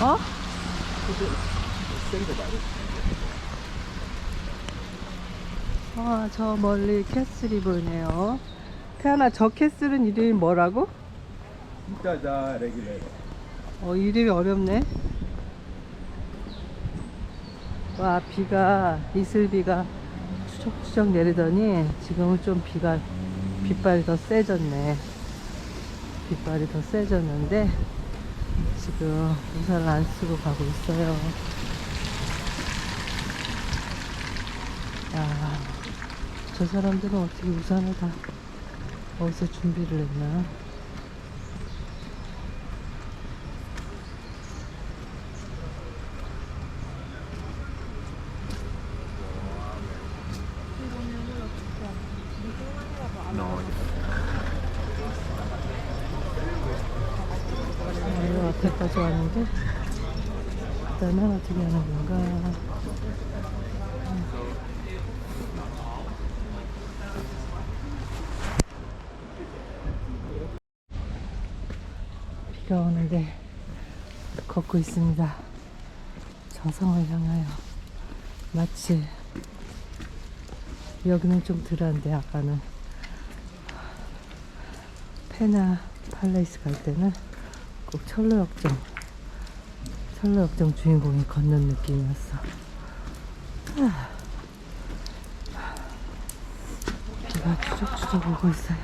어? 말이. 아, 저 멀리 캐슬이 보이네요. 태연아, 저 캐슬은 이름이 뭐라고? 진짜다 레귤레. 어, 이름이 어렵네. 와, 비가, 이슬비가 추적추적 내리더니 지금은 좀 비가, 빗발이 더 세졌네. 빗발이 더 세졌는데 지금 우산을 안 쓰고 가고 있어요. 야, 저 사람들은 어떻게 우산을 다 어디서 준비를 했나? No. 아, 앞에까지 왔는데 그다음에 어떻게 하는 건가. 비가 오는데 걷고 있습니다. 저성을 향하여. 마치 여기는 좀 덜한데 아까는. 페나 팔레이스 갈 때는 꼭 철로역정 철로역정 주인공이 걷는 느낌이었어 아. 비가 추적추적 오고 있어요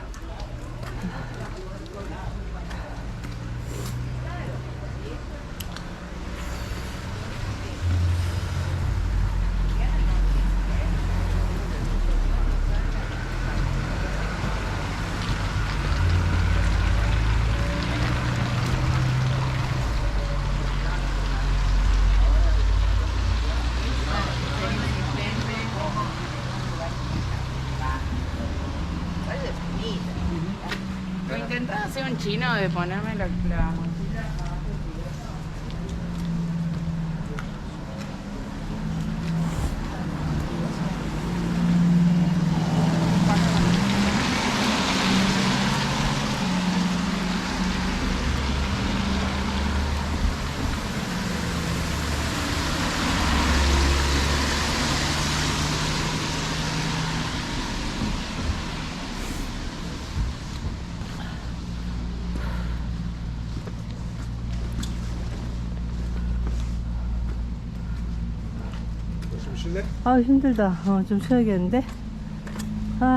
Hacer un chino de ponerme la, la 쉴래? 아 힘들다 어, 좀 쉬어야겠는데